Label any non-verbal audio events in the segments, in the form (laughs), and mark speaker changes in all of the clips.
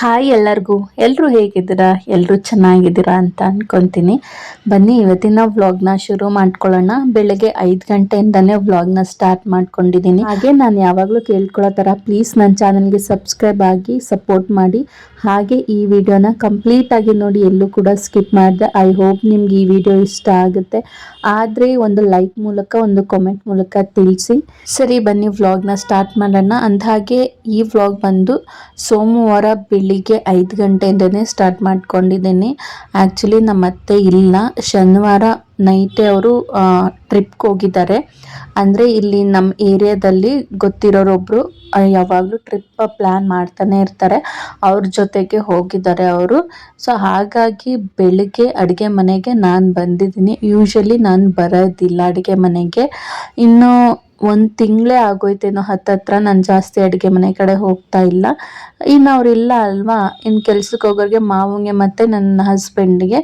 Speaker 1: Hi ಎಲ್ಲರಿಗೂ. ಎಲ್ಲರೂ ಹೇಗಿದ್ದೀರಾ? ಎಲ್ಲರೂ ಚೆನ್ನಾಗಿದ್ದೀರಾ ಅಂತ ಅನ್ಕೊಂತೀನಿ. ಬನ್ನಿ, ಇವತ್ತಿನ ವ್ಲಾಗ್ನ ಶುರು ಮಾಡ್ಕೊಳ್ಳೋಣ. ಬೆಳಗ್ಗೆ ಐದು ಗಂಟೆಯಿಂದನೇ ವ್ಲಾಗ್ನ ಸ್ಟಾರ್ಟ್ ಮಾಡ್ಕೊಂಡಿದ್ದೀನಿ. ಹಾಗೆ ನಾನು ಯಾವಾಗಲೂ ಕೇಳ್ಕೊಳ್ಳೋ ಥರ ಪ್ಲೀಸ್ ನನ್ನ ಚಾನಲ್ಗೆ ಸಬ್ಸ್ಕ್ರೈಬ್ ಆಗಿ ಸಪೋರ್ಟ್ ಮಾಡಿ. ಹಾಗೆ ಈ ವಿಡಿಯೋನ ಕಂಪ್ಲೀಟಾಗಿ ನೋಡಿ ಎಲ್ಲೂ ಕೂಡ ಸ್ಕಿಪ್ ಮಾಡಿದೆ. ಐ ಹೋಪ್ ನಿಮ್ಗೆ ಈ ವಿಡಿಯೋ ಇಷ್ಟ ಆಗುತ್ತೆ. ಆದರೆ ಒಂದು ಲೈಕ್ ಮೂಲಕ, ಒಂದು ಕಾಮೆಂಟ್ ಮೂಲಕ ತಿಳಿಸಿ. ಸರಿ, ಬನ್ನಿ ವ್ಲಾಗ್ನ ಸ್ಟಾರ್ಟ್ ಮಾಡೋಣ. ಅಂದಹಾಗೆ ಈ ವ್ಲಾಗ್ ಬಂದು ಸೋಮವಾರ ಬೆಳಿಗ್ಗೆ ಐದು ಗಂಟೆಯಿಂದನೇ ಸ್ಟಾರ್ಟ್ ಮಾಡ್ಕೊಂಡಿದ್ದೀನಿ. ಆ್ಯಕ್ಚುಲಿ ನಮ್ಮ ಅತ್ತೆ ಇಲ್ಲ. ಶನಿವಾರ ನೈಟೇ ಅವರು ಟ್ರಿಪ್ಗೆ ಹೋಗಿದ್ದಾರೆ. ಅಂದರೆ ಇಲ್ಲಿ ನಮ್ಮ ಏರಿಯಾದಲ್ಲಿ ಗೊತ್ತಿರೋರೊಬ್ಬರು ಯಾವಾಗಲೂ ಟ್ರಿಪ್ ಪ್ಲ್ಯಾನ್ ಮಾಡ್ತಾನೆ ಇರ್ತಾರೆ. ಅವ್ರ ಜೊತೆಗೆ ಹೋಗಿದ್ದಾರೆ ಅವರು. ಸೊ ಹಾಗಾಗಿ ಬೆಳಿಗ್ಗೆ ಅಡುಗೆ ಮನೆಗೆ ನಾನು ಬಂದಿದ್ದೀನಿ. ಯೂಶಲಿ ನಾನು ಬರೋದಿಲ್ಲ ಅಡುಗೆ ಮನೆಗೆ. ಇನ್ನು ಒಂದು ತಿಂಗಳೇ ಆಗೋಯ್ತೇನೋ ಹತ್ತತ್ರ ನಾನು ಜಾಸ್ತಿ ಅಡುಗೆ ಮನೆ ಕಡೆ ಹೋಗ್ತಾ ಇಲ್ಲ. ಇನ್ನು ಅವರಿಲ್ಲ ಅಲ್ವಾ? ಇನ್ನು ಕೆಲ್ಸಕ್ಕೆ ಹೋಗೋರಿಗೆ ಮಾವಂಗೆ ಮತ್ತೆ ನನ್ನ ಹಸ್ಬೆಂಡ್ಗೆ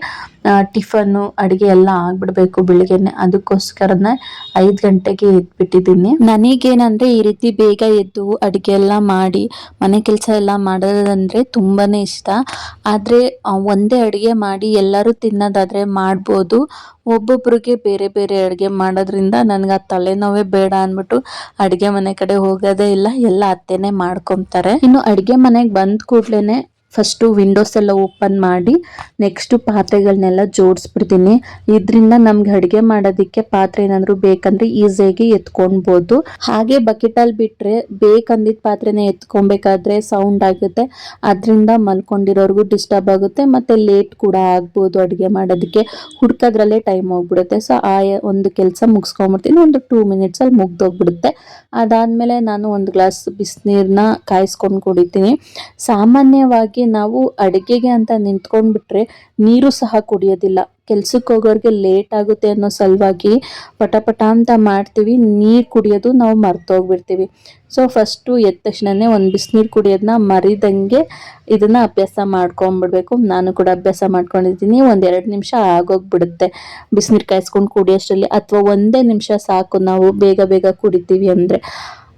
Speaker 1: ಟಿಫನ್ನು, ಅಡುಗೆ ಎಲ್ಲ ಆಗಿಬಿಡ್ಬೇಕು ಬೆಳಿಗ್ಗೆನೆ. ಅದಕ್ಕೋಸ್ಕರನೇ ಐದು ಗಂಟೆಗೆ ಎದ್ಬಿಟ್ಟಿದ್ದೀನಿ. ನನಗೇನಂದರೆ ಈ ರೀತಿ ಬೇಗ ಎದ್ದು ಅಡುಗೆ ಎಲ್ಲ ಮಾಡಿ, ಮನೆ ಕೆಲಸ ಎಲ್ಲ ಮಾಡೋದಂದರೆ ತುಂಬಾ ಇಷ್ಟ. ಆದರೆ ಒಂದೇ ಅಡುಗೆ ಮಾಡಿ ಎಲ್ಲರೂ ತಿನ್ನೋದಾದರೆ ಮಾಡ್ಬೋದು. ಒಬ್ಬೊಬ್ರಿಗೆ ಬೇರೆ ಬೇರೆ ಅಡುಗೆ ಮಾಡೋದ್ರಿಂದ ನನಗೆ ಆ ತಲೆನೋವೇ ಬೇಡ ಅಂದ್ಬಿಟ್ಟು ಅಡುಗೆ ಮನೆ ಕಡೆ ಹೋಗೋದೇ ಇಲ್ಲ. ಎಲ್ಲ ಅತ್ತೆನೇ ಮಾಡ್ಕೊತಾರೆ. ಇನ್ನು ಅಡುಗೆ ಮನೆಗೆ ಬಂದ ಕೂಡ್ಲೇ ಫಸ್ಟು ವಿಂಡೋಸ್ ಎಲ್ಲ ಓಪನ್ ಮಾಡಿ ನೆಕ್ಸ್ಟು ಪಾತ್ರೆಗಳನ್ನೆಲ್ಲ ಜೋಡಿಸ್ಬಿಡ್ತೀನಿ. ಇದರಿಂದ ನಮ್ಗೆ ಅಡುಗೆ ಮಾಡೋದಕ್ಕೆ ಪಾತ್ರೆ ಏನಾದರೂ ಬೇಕಂದ್ರೆ ಈಸಿಯಾಗಿ ಎತ್ಕೊಳ್ಬೋದು. ಹಾಗೆ ಬಕೆಟಲ್ಲಿ ಬಿಟ್ಟರೆ ಬೇಕಂದಿದ್ದ ಪಾತ್ರೆನ ಎತ್ಕೊಬೇಕಾದ್ರೆ ಸೌಂಡ್ ಆಗುತ್ತೆ. ಅದರಿಂದ ಮಲ್ಕೊಂಡಿರೋರ್ಗೂ ಡಿಸ್ಟರ್ಬ್ ಆಗುತ್ತೆ, ಮತ್ತು ಲೇಟ್ ಕೂಡ ಆಗ್ಬೋದು ಅಡುಗೆ ಮಾಡೋದಕ್ಕೆ. ಹುಡ್ಕೋದ್ರಲ್ಲೇ ಟೈಮ್ ಹೋಗ್ಬಿಡುತ್ತೆ. ಸೊ ಆ ಒಂದು ಕೆಲಸ ಮುಗಿಸ್ಕೊಂಬಿಡ್ತೀನಿ. ಒಂದು ಟೂ ಮಿನಿಟ್ಸಲ್ಲಿ ಮುಗ್ದೋಗ್ಬಿಡುತ್ತೆ. ಅದಾದಮೇಲೆ ನಾನು ಒಂದು ಗ್ಲಾಸ್ ಬಿಸಿನೀರನ್ನ ಕಾಯಿಸ್ಕೊಂಡು ಕುಡಿತೀನಿ. ಸಾಮಾನ್ಯವಾಗಿ ನಾವು ಅಡುಗೆಗೆ ಅಂತ ನಿಂತ್ಕೊಂಡ್ಬಿಟ್ರೆ ನೀರು ಸಹ ಕುಡಿಯೋದಿಲ್ಲ. ಕೆಲ್ಸಕ್ಕೆ ಹೋಗೋರಿಗೆ ಲೇಟ್ ಆಗುತ್ತೆ ಅನ್ನೋ ಸಲುವಾಗಿ ಪಟ ಪಟ ಅಂತ ಮಾಡ್ತೀವಿ. ನೀರು ಕುಡಿಯೋದು ನಾವು ಮರ್ತೋಗ್ಬಿಡ್ತೀವಿ. ಸೊ ಫಸ್ಟು ಎದ್ದ ತಕ್ಷಣನೇ ಒಂದು ಬಿಸಿನೀರು ಕುಡಿಯೋದನ್ನ ಮರಿದಂಗೆ ಇದನ್ನು ಅಭ್ಯಾಸ ಮಾಡ್ಕೊಂಬಿಡ್ಬೇಕು ನಾನು ಕೂಡ ಅಭ್ಯಾಸ ಮಾಡ್ಕೊಂಡಿದ್ದೀನಿ. ಒಂದು ಎರಡು ನಿಮಿಷ ಆಗೋಗ್ಬಿಡುತ್ತೆ. ಬಿಸಿನೀರು ಕಾಯಿಸ್ಕೊಂಡು ಕುಡಿಯೋಷ್ಟರಲ್ಲಿ ಅಥವಾ ಒಂದೇ ನಿಮಿಷ ಸಾಕು. ನಾವು ಬೇಗ ಬೇಗ ಕುಡಿತೀವಿ ಅಂದರೆ.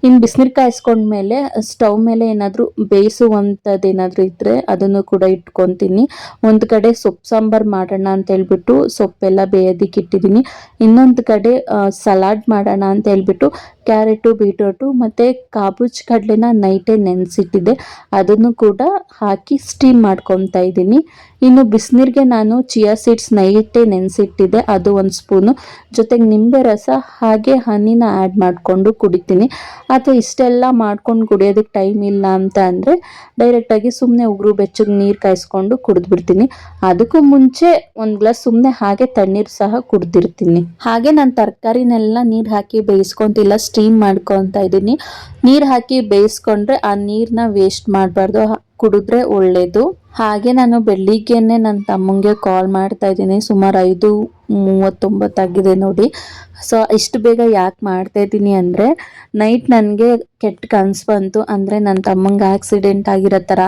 Speaker 1: ಇನ್ನು ಬಿಸಿನೀರು ಕಾಯಿಸ್ಕೊಂಡ್ಮೇಲೆ ಸ್ಟವ್ ಮೇಲೆ ಏನಾದರೂ ಬೇಯಿಸುವಂಥದ್ದು ಏನಾದರೂ ಇದ್ದರೆ ಅದನ್ನು ಕೂಡ ಇಟ್ಕೊತೀನಿ. ಒಂದು ಕಡೆ ಸೊಪ್ಪು ಸಾಂಬಾರು ಮಾಡೋಣ ಅಂತ ಹೇಳ್ಬಿಟ್ಟು ಸೊಪ್ಪೆಲ್ಲ ಬೇಯೋದಿಕ್ಕೆ ಇಟ್ಟಿದ್ದೀನಿ ಇನ್ನೊಂದು ಕಡೆ ಸಲಾಡ್ ಮಾಡೋಣ ಅಂತ ಹೇಳ್ಬಿಟ್ಟು ಕ್ಯಾರೆಟು, ಬೀಟ್ರೋಟು ಮತ್ತು ಕಾಬೂಜ್ ಕಡಲೆನ ನೈಟೇ ನೆನೆಸಿಟ್ಟಿದ್ದೆ. ಅದನ್ನು ಕೂಡ ಹಾಕಿ ಸ್ಟೀಮ್ ಮಾಡ್ಕೊತಾ ಇದ್ದೀನಿ. ಇನ್ನು ಬಿಸಿನೀರಿಗೆ ನಾನು ಚಿಯಾ ಸೀಡ್ಸ್ ನೈಟೇ ನೆನೆಸಿಟ್ಟಿದ್ದೆ. ಅದು ಒಂದು ಸ್ಪೂನು. ಜೊತೆಗೆ ನಿಂಬೆ ರಸ, ಹಾಗೆ ಹನಿನ ಆ್ಯಡ್ ಮಾಡಿಕೊಂಡು ಕುಡಿತೀನಿ. ಅಥವಾ ಇಷ್ಟೆಲ್ಲ ಮಾಡ್ಕೊಂಡು ಕುಡಿಯೋದಕ್ಕೆ ಟೈಮ್ ಇಲ್ಲ ಅಂತ ಅಂದರೆ ಡೈರೆಕ್ಟಾಗಿ ಸುಮ್ಮನೆ ಉಗುರು ಬೆಚ್ಚಗೆ ನೀರು ಕಾಯಿಸ್ಕೊಂಡು ಕುಡಿದ್ಬಿಡ್ತೀನಿ. ಅದಕ್ಕೂ ಮುಂಚೆ ಒಂದು ಗ್ಲಾಸ್ ಸುಮ್ಮನೆ ಹಾಗೆ ತಣ್ಣೀರು ಸಹ ಕುಡ್ದಿರ್ತೀನಿ. ಹಾಗೆ ನಾನು ತರಕಾರಿನೆಲ್ಲ ನೀರು ಹಾಕಿ ಬೇಯಿಸ್ಕೊಂತಿಲ್ಲ. ಸ್ಟೀಮ್ ಮಾಡ್ಕೊತಾ ಇದ್ದೀನಿ ನೀರು ಹಾಕಿ ಬೇಯಿಸ್ಕೊಂಡ್ರೆ ಆ ನೀರನ್ನ ವೇಸ್ಟ್ ಮಾಡಬಾರ್ದು. ಕುಡಿದ್ರೆ ಒಳ್ಳೇದು. ಹಾಗೆ ನಾನು ಬೆಳಿಗ್ಗೆನೆ ನನ್ನ ತಮ್ಮಂಗೆ ಕಾಲ್ ಮಾಡ್ತಾ ಇದ್ದೀನಿ. ಸುಮಾರು ಐದು ಮೂವತ್ತೊಂಬತ್ತಾಗಿದೆ ನೋಡಿ. ಸೊ ಇಷ್ಟು ಬೇಗ ಯಾಕೆ ಮಾಡ್ತಾ ಇದ್ದೀನಿ ಅಂದರೆ ನೈಟ್ ನನಗೆ ಕೆಟ್ಟ ಕನ್ಸು ಬಂತು ಅಂದರೆ ನನ್ನ ತಮ್ಮಂಗೆ ಆಕ್ಸಿಡೆಂಟ್ ಆಗಿರೋ ಥರ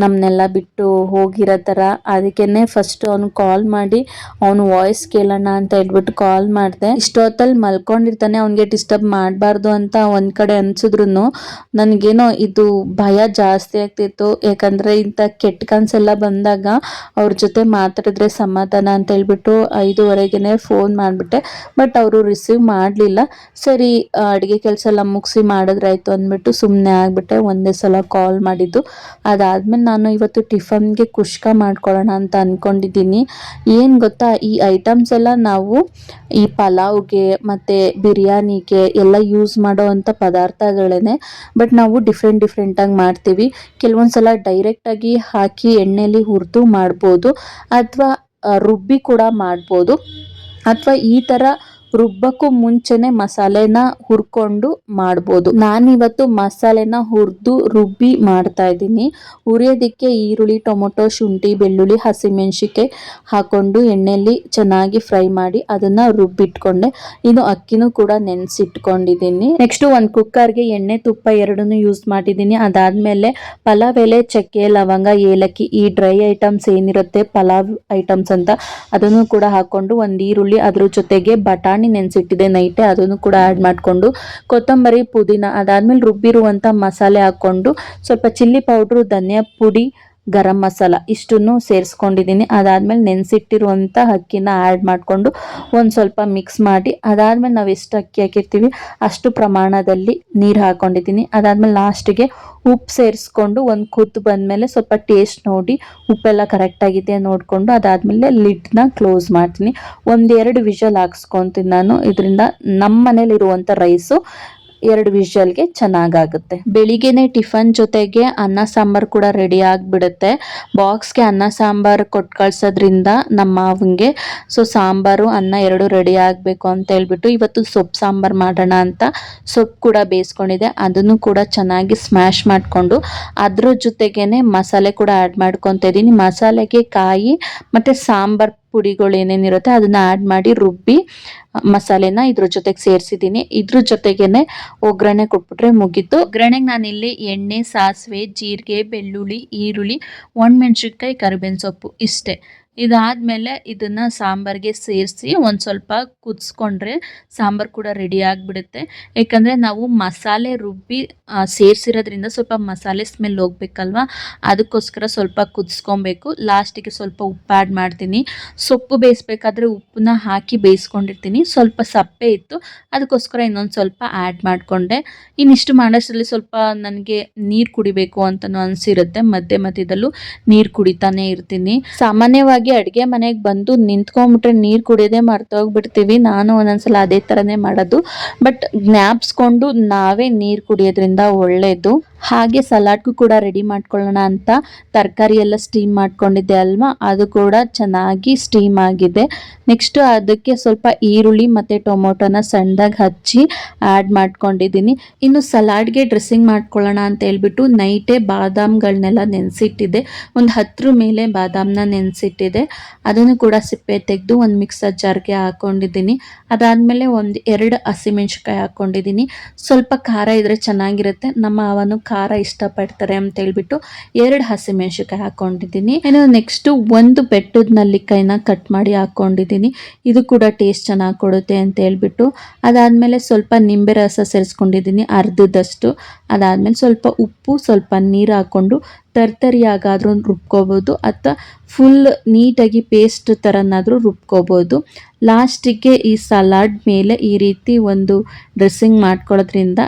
Speaker 1: ನಮ್ಮನ್ನೆಲ್ಲ ಬಿಟ್ಟು ಹೋಗಿರೋ ಥರ ಅದಕ್ಕೇ ಫಸ್ಟ್ ಅವ್ನು ಕಾಲ್ ಮಾಡಿ, ಅವನು ವಾಯ್ಸ್ ಕೇಳೋಣ ಅಂತ ಹೇಳ್ಬಿಟ್ಟು ಕಾಲ್ ಮಾಡಿದೆ. ಇಷ್ಟೊತ್ತಲ್ಲಿ ಮಲ್ಕೊಂಡಿರ್ತಾನೆ, ಅವನಿಗೆ ಡಿಸ್ಟರ್ಬ್ ಮಾಡಬಾರ್ದು ಅಂತ ಒಂದು ಕಡೆ ಅನ್ಸಿದ್ರು ನನಗೇನೋ ಇದು ಭಯ ಜಾಸ್ತಿ ಆಗ್ತಿತ್ತು. ಯಾಕಂದರೆ ಇಂಥ ಕೆಟ್ಟ ಕನ್ಸೆಲ್ಲ ಬಂದಾಗ ಅವ್ರ ಜೊತೆ ಮಾತಾಡಿದ್ರೆ ಸಮಾಧಾನ ಅಂತ ಹೇಳ್ಬಿಟ್ಟು ಐದುವರೆಗೆ ಫೋನ್ ಮಾಡಿಬಿಟ್ಟೆ ಬಟ್ ಅವರು ರಿಸೀವ್ ಮಾಡಲಿಲ್ಲ. ಸರಿ ಅಡುಗೆ ಕೆಲಸ ಎಲ್ಲ ಮುಗಿಸಿ ಮಾಡಿದ್ರಾಯ್ತು ಅಂದ್ಬಿಟ್ಟು ಸುಮ್ಮನೆ ಆಗಿಬಿಟ್ಟೆ, ಒಂದೇ ಸಲ ಕಾಲ್ ಮಾಡಿದ್ದು. ಅದಾದಮೇಲೆ ನಾನು ಇವತ್ತು ಟಿಫನ್ಗೆ ಕುಷ್ಕ ಮಾಡ್ಕೊಳ್ಳೋಣ ಅಂತ ಅಂದ್ಕೊಂಡಿದ್ದೀನಿ ಏನು ಗೊತ್ತಾ, ಈ ಐಟಮ್ಸ್ ಎಲ್ಲ ನಾವು ಈ ಪಲಾವ್ಗೆ ಮತ್ತು ಬಿರಿಯಾನಿಗೆ ಎಲ್ಲ ಯೂಸ್ ಮಾಡೋ ಅಂಥ ಪದಾರ್ಥಗಳೇ ಬಟ್ ನಾವು ಡಿಫ್ರೆಂಟ್ ಡಿಫ್ರೆಂಟಾಗಿ ಮಾಡ್ತೀವಿ. ಕೆಲವೊಂದು ಸಲ ಡೈರೆಕ್ಟಾಗಿ ಹಾಕಿ ಎಣ್ಣೆಯಲ್ಲಿ ಹುರಿದು ಮಾಡ್ಬೋದು, ಅಥವಾ ರುಬ್ಬಿ ಕೂಡ ಮಾಡ್ಬೋದು. ಅಥವಾ ಈ ಥರ ರುಬ್ಬಕ್ಕೂ ಮುಂಚೆನೆ ಮಸಾಲೆನ ಹುರ್ಕೊಂಡು ಮಾಡ್ಬೋದು. ನಾನಿವತ್ತು ಮಸಾಲೆನ ಹುರಿದು ರುಬ್ಬಿ ಮಾಡ್ತಾ ಇದ್ದೀನಿ. ಹುರಿಯೋದಕ್ಕೆ ಈರುಳ್ಳಿ, ಟೊಮೊಟೊ, ಶುಂಠಿ, ಬೆಳ್ಳುಳ್ಳಿ ಹಸಿಮೆಣ್ಸಿಕಾಯಿ ಹಾಕೊಂಡು ಎಣ್ಣೆಯಲ್ಲಿ ಚೆನ್ನಾಗಿ ಫ್ರೈ ಮಾಡಿ ಅದನ್ನ ರುಬ್ಬಿಟ್ಕೊಂಡೆ. ಇನ್ನು ಅಕ್ಕಿನೂ ಕೂಡ ನೆನೆಸಿಟ್ಕೊಂಡಿದ್ದೀನಿ. ನೆಕ್ಸ್ಟ್ ಒಂದು ಕುಕ್ಕರ್ಗೆ ಎಣ್ಣೆ, ತುಪ್ಪ ಎರಡನ್ನೂ ಯೂಸ್ ಮಾಡಿದ್ದೀನಿ ಅದಾದ್ಮೇಲೆ ಪಲಾವ್ ಎಲೆ, ಚಕ್ಕೆ, ಲವಂಗ, ಏಲಕ್ಕಿ ಈ ಡ್ರೈ ಐಟಮ್ಸ್ ಏನಿರುತ್ತೆ ಪಲಾವ್ ಐಟಮ್ಸ್ ಅಂತ ಅದನ್ನು ಕೂಡ ಹಾಕೊಂಡು ಒಂದು ಈರುಳ್ಳಿ ಅದ್ರ ಜೊತೆಗೆ ಬಟಾಣಿ ನೆನೆಸಿಟ್ಟಿದೆ ನೈಟೇ ಅದನ್ನು ಕೂಡ ಆ್ಯಡ್ ಮಾಡಿಕೊಂಡು ಕೊತ್ತಂಬರಿ, ಪುದೀನ ಅದಾದಮೇಲೆ ರುಬ್ಬಿರುವಂಥ ಮಸಾಲೆ ಹಾಕ್ಕೊಂಡು ಸ್ವಲ್ಪ ಚಿಲ್ಲಿ ಪೌಡ್ರು ಧನಿಯಾ ಪುಡಿ ಗರಂ ಮಸಾಲ ಇಷ್ಟನ್ನು ಸೇರಿಸ್ಕೊಂಡಿದ್ದೀನಿ. ಅದಾದ್ಮೇಲೆ ನೆನೆಸಿಟ್ಟಿರುವಂಥ ಅಕ್ಕಿನ ಆ್ಯಡ್ ಮಾಡಿಕೊಂಡು ಒಂದು ಸ್ವಲ್ಪ ಮಿಕ್ಸ್ ಮಾಡಿ, ಅದಾದ್ಮೇಲೆ ನಾವು ಎಷ್ಟು ಅಕ್ಕಿ ಹಾಕಿರ್ತೀವಿ ಅಷ್ಟು ಪ್ರಮಾಣದಲ್ಲಿ ನೀರು ಹಾಕ್ಕೊಂಡಿದ್ದೀನಿ ಅದಾದ್ಮೇಲೆ ಲಾಸ್ಟಿಗೆ ಉಪ್ಪು ಸೇರಿಸ್ಕೊಂಡು ಒಂದು ಕುದ್ದು ಬಂದಮೇಲೆ ಸ್ವಲ್ಪ ಟೇಸ್ಟ್ ನೋಡಿ, ಉಪ್ಪೆಲ್ಲ ಕರೆಕ್ಟಾಗಿದೆ ನೋಡಿಕೊಂಡು ಅದಾದಮೇಲೆ ಲಿಡ್ನ ಕ್ಲೋಸ್ ಮಾಡ್ತೀನಿ. ಒಂದೆರಡು ವಿಷಲ್ ಹಾಕ್ಸ್ಕೊತೀನಿ ನಾನು. ಇದರಿಂದ ನಮ್ಮ ಮನೇಲಿರುವಂಥ ರೈಸು ಎರಡು ವಿಷಲ್ಗೆ ಚೆನ್ನಾಗಾಗುತ್ತೆ. ಬೆಳಿಗ್ಗೆನೆ ಟಿಫನ್ ಜೊತೆಗೆ ಅನ್ನ ಸಾಂಬಾರ್ ಕೂಡ ರೆಡಿ ಆಗಿಬಿಡುತ್ತೆ. ಬಾಕ್ಸ್ಗೆ ಅನ್ನ ಸಾಂಬಾರ್ ಕೊಟ್ಟು ಕಳ್ಸೋದ್ರಿಂದ ನಮ್ಮ ಮಾವನಿಗೆ ಸೊ ಸಾಂಬಾರು, ಅನ್ನ ಎರಡು ರೆಡಿ ಆಗಬೇಕು ಅಂತ ಹೇಳ್ಬಿಟ್ಟು ಇವತ್ತು ಸೊಪ್ಪು ಸಾಂಬಾರು ಮಾಡೋಣ ಅಂತ ಸೊಪ್ಪು ಕೂಡ ಬೇಯಿಸ್ಕೊಂಡಿದೆ. ಅದನ್ನು ಕೂಡ ಚೆನ್ನಾಗಿ ಸ್ಮ್ಯಾಶ್ ಮಾಡಿಕೊಂಡು ಅದ್ರ ಜೊತೆಗೇನೆ ಮಸಾಲೆ ಕೂಡ ಆ್ಯಡ್ ಮಾಡ್ಕೊತಾ ಇದ್ದೀನಿ ಮಸಾಲೆಗೆ ಕಾಯಿ ಮತ್ತು ಸಾಂಬಾರು ಪುಡಿಗಳು ಏನೇನಿರುತ್ತೆ ಅದನ್ನ ಆ್ಯಡ್ ಮಾಡಿ ರುಬ್ಬಿ ಮಸಾಲೆನ ಇದ್ರ ಜೊತೆಗೆ ಸೇರಿಸಿದ್ದೀನಿ. ಇದ್ರ ಜೊತೆಗೇನೆ ಒಗ್ಗರಣೆ ಕೊಟ್ಬಿಟ್ರೆ ಮುಗೀತು. ಒಗ್ಗರಣೆಗೆ ನಾನಿಲ್ಲಿ ಎಣ್ಣೆ, ಸಾಸಿವೆ, ಜೀರಿಗೆ, ಬೆಳ್ಳುಳ್ಳಿ, ಈರುಳ್ಳಿ ಒಣಮೆಣ್ಸಿನ್ಕಾಯಿ ಕರಿಬೇವಿನ ಸೊಪ್ಪು ಇಷ್ಟೇ. ಇದಾದಮೇಲೆ ಇದನ್ನು ಸಾಂಬಾರಿಗೆ ಸೇರಿಸಿ ಒಂದು ಸ್ವಲ್ಪ ಕುದಿಸ್ಕೊಂಡ್ರೆ ಸಾಂಬಾರು ಕೂಡ ರೆಡಿ ಆಗಿಬಿಡುತ್ತೆ. ಯಾಕಂದರೆ ನಾವು ಮಸಾಲೆ ರುಬ್ಬಿ ಸೇರಿಸಿರೋದ್ರಿಂದ ಸ್ವಲ್ಪ ಮಸಾಲೆ ಸ್ಮೆಲ್ ಹೋಗ್ಬೇಕಲ್ವಾ? ಅದಕ್ಕೋಸ್ಕರ ಸ್ವಲ್ಪ ಕುದಿಸ್ಕೊಬೇಕು. ಲಾಸ್ಟಿಗೆ ಸ್ವಲ್ಪ ಉಪ್ಪು ಆ್ಯಡ್ ಮಾಡ್ತೀನಿ. ಸೊಪ್ಪು ಬೇಯಿಸ್ಬೇಕಾದ್ರೆ ಉಪ್ಪನ್ನ ಹಾಕಿ ಬೇಯಿಸ್ಕೊಂಡಿರ್ತೀನಿ. ಸ್ವಲ್ಪ ಸಪ್ಪೆ ಇತ್ತು. ಅದಕ್ಕೋಸ್ಕರ ಇನ್ನೊಂದು ಸ್ವಲ್ಪ ಆ್ಯಡ್ ಮಾಡಿಕೊಂಡೆ. ಇನ್ನಿಷ್ಟು ಮಾಡೋಷ್ಟರಲ್ಲಿ ಸ್ವಲ್ಪ ನನಗೆ ನೀರು ಕುಡಿಬೇಕು ಅಂತಲೂ ಅನಿಸಿರುತ್ತೆ. ಮಧ್ಯೆ ಮಧ್ಯದಲ್ಲೂ ನೀರು ಕುಡಿತಾನೆ ಇರ್ತೀನಿ. ಸಾಮಾನ್ಯವಾಗಿ ಅಡುಗೆ ಮನೆಗೆ ಬಂದು ನಿಂತ್ಕೊಂಬಿಟ್ರೆ ನೀರು ಕುಡಿಯೋದೇ ಮರ್ತೋಗ್ಬಿಡ್ತೀವಿ. ನಾನು ಒಂದೊಂದ್ಸಲ ಅದೇ ಥರನೇ ಮಾಡೋದು. ಬಟ್ ಜ್ಞಾಪಿಸ್ಕೊಂಡು ನಾವೇ ನೀರು ಕುಡಿಯೋದ್ರಿಂದ ಒಳ್ಳೆಯದು ಹಾಗೆ ಸಲಾಡ್ಗೂ ಕೂಡ ರೆಡಿ ಮಾಡ್ಕೊಳ್ಳೋಣ ಅಂತ ತರಕಾರಿ ಎಲ್ಲ ಸ್ಟೀಮ್ ಮಾಡ್ಕೊಂಡಿದ್ದೆ ಅಲ್ವಾ? ಅದು ಕೂಡ ಚೆನ್ನಾಗಿ ಸ್ಟೀಮ್ ಆಗಿದೆ. ನೆಕ್ಸ್ಟ್ ಅದಕ್ಕೆ ಸ್ವಲ್ಪ ಈರುಳ್ಳಿ ಮತ್ತು ಟೊಮೊಟೊನ ಸಣ್ಣದಾಗಿ ಹಚ್ಚಿ ಆ್ಯಡ್ ಮಾಡ್ಕೊಂಡಿದ್ದೀನಿ. ಇನ್ನು ಸಲಾಡ್ಗೆ ಡ್ರೆಸ್ಸಿಂಗ್ ಮಾಡ್ಕೊಳ್ಳೋಣ ಅಂತ ಹೇಳ್ಬಿಟ್ಟು ನೈಟೇ ಬಾದಾಮ್ಗಳನ್ನೆಲ್ಲ ನೆನೆಸಿಟ್ಟಿದೆ ಒಂದು ಹತ್ತರ ಮೇಲೆ ಬಾದಾಮ್ನ ನೆನೆಸಿಟ್ಟಿದ್ದೆ ಅದನ್ನು ಕೂಡ ಸಿಪ್ಪೆ ತೆಗೆದು ಒಂದು ಮಿಕ್ಸರ್ ಜಾರ್ಗೆ ಹಾಕ್ಕೊಂಡಿದ್ದೀನಿ ಅದಾದಮೇಲೆ ಒಂದು ಎರಡು ಹಸಿಮೆಣ್ಸಿಕಾಯಿ ಹಾಕ್ಕೊಂಡಿದ್ದೀನಿ ಸ್ವಲ್ಪ ಖಾರ ಇದ್ದರೆ ಚೆನ್ನಾಗಿರುತ್ತೆ. ನಮ್ಮ ಅವನು ಖಾರ ಇಷ್ಟಪಡ್ತಾರೆ ಅಂತ ಹೇಳ್ಬಿಟ್ಟು ಎರಡು ಹಸಿಮೆಣ್ಸಿಕಾಯಿ ಹಾಕ್ಕೊಂಡಿದ್ದೀನಿ ಇನ್ನು ನೆಕ್ಸ್ಟು ಒಂದು ಬೆಟ್ಟದ ನಲ್ಲಿಕಾಯಿನ ಕಟ್ ಮಾಡಿ ಹಾಕ್ಕೊಂಡಿದ್ದೀನಿ ಇದು ಕೂಡ ಟೇಸ್ಟ್ ಚೆನ್ನಾಗಿ ಕೊಡುತ್ತೆ ಅಂತ ಹೇಳ್ಬಿಟ್ಟು. ಅದಾದಮೇಲೆ ಸ್ವಲ್ಪ ನಿಂಬೆ ರಸ ಸೇರಿಸ್ಕೊಂಡಿದ್ದೀನಿ ಅರ್ಧದಷ್ಟು. ಅದಾದಮೇಲೆ ಸ್ವಲ್ಪ ಉಪ್ಪು, ಸ್ವಲ್ಪ ನೀರು ಹಾಕ್ಕೊಂಡು ತರ್ತರಿಯಾಗಾದ್ರೂ ರುಬ್ಕೋಬೋದು ಅಥವಾ ಫುಲ್ ನೀಟಾಗಿ ಪೇಸ್ಟ್ ಥರನಾದರೂ ರುಬ್ಕೋಬೋದು. ಲಾಸ್ಟಿಗೆ ಈ ಸಲಾಡ್ ಮೇಲೆ ಈ ರೀತಿ ಒಂದು ಡ್ರೆಸ್ಸಿಂಗ್ ಮಾಡ್ಕೊಳ್ಳೋದ್ರಿಂದ